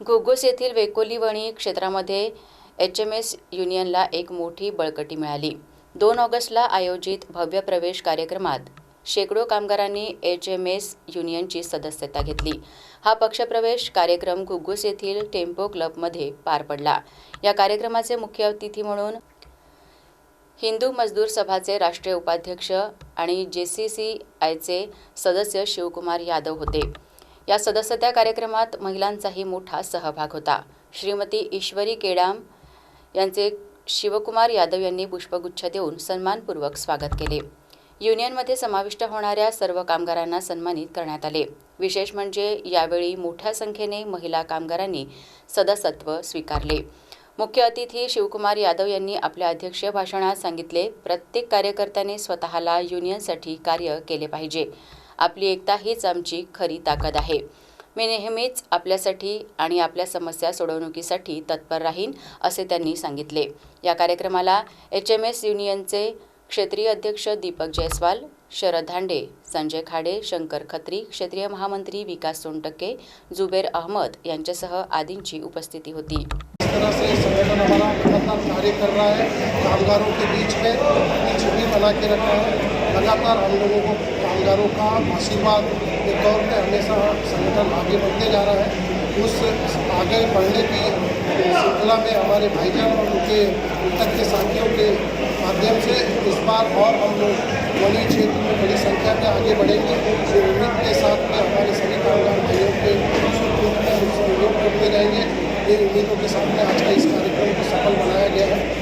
घुगुस येथील वेकोलीवणी क्षेत्रामध्ये H M S युनियनला एक मोठी बळकटी मिळाली. दोन ऑगस्टला आयोजित भव्य प्रवेश कार्यक्रमात शेकडो कामगारांनी एच एम एस युनियनची सदस्यता घेतली. हा पक्षप्रवेश कार्यक्रम घुग्गुस येथील टेम्पो क्लबमध्ये पार पडला. या कार्यक्रमाचे मुख्य अतिथी म्हणून हिंदू मजदूर सभाचे राष्ट्रीय उपाध्यक्ष आणि जे सी सी आयचे सदस्य शिवकुमार यादव होते. या सदस्यता कार्यक्रमात महिलांचाही मोठा सहभाग होता. श्रीमती ईश्वरी केडाम यांचे शिवकुमार यादव यांनी पुष्पगुच्छ देऊन सन्मानपूर्वक स्वागत केले. युनियनमध्ये समाविष्ट होणाऱ्या सर्व कामगारांना सन्मानित करण्यात आले. विशेष म्हणजे यावेळी मोठ्या संख्येने महिला कामगारांनी सदस्यत्व स्वीकारले. मुख्य अतिथी शिवकुमार यादव यांनी आपल्या अध्यक्षीय भाषणात सांगितले प्रत्येक कार्यकर्त्याने स्वतःला युनियनसाठी कार्य केले पाहिजे. आपली एकता हीच आमची खरी ताकद आहे. मी नेहमीच आपल्यासाठी आणि आपल्या समस्या सोडवणुकीसाठी तत्पर राहीन असे त्यांनी सांगितले. या कार्यक्रमाला एच एम एस युनियनचे क्षेत्रीय अध्यक्ष दीपक जयस्वाल शरद धांडे संजय खाडे शंकर खत्री क्षेत्रीय महामंत्री विकास सोनटक्के जुबेर अहमद यांच्यासह आदींची उपस्थिती होती. इस तरह से संगठन हमारा लगातार कार्य कर रहा है. कामगारों के बीच में अपनी छवि बना के रखा है. लगातार हम लोगों को कामगारों का आशीर्वाद के तौर पर हमेशा संगठन आगे बढ़ते जा रहा है। उस आगे बढ़ने की श्रृंखला में हमारे भाईजान और उनके तक के साथियों के माध्यम से इस बार और हम लोग वनी क्षेत्र में बड़ी संख्या में आगे बढ़ेंगे। इस उम्मीद के साथ में हमारे सभी कामगार भाइयों के सहयोग करते रहेंगे इन उम्मीदों के में आज का इस कार्यक्रम को सफल बनाया गया है।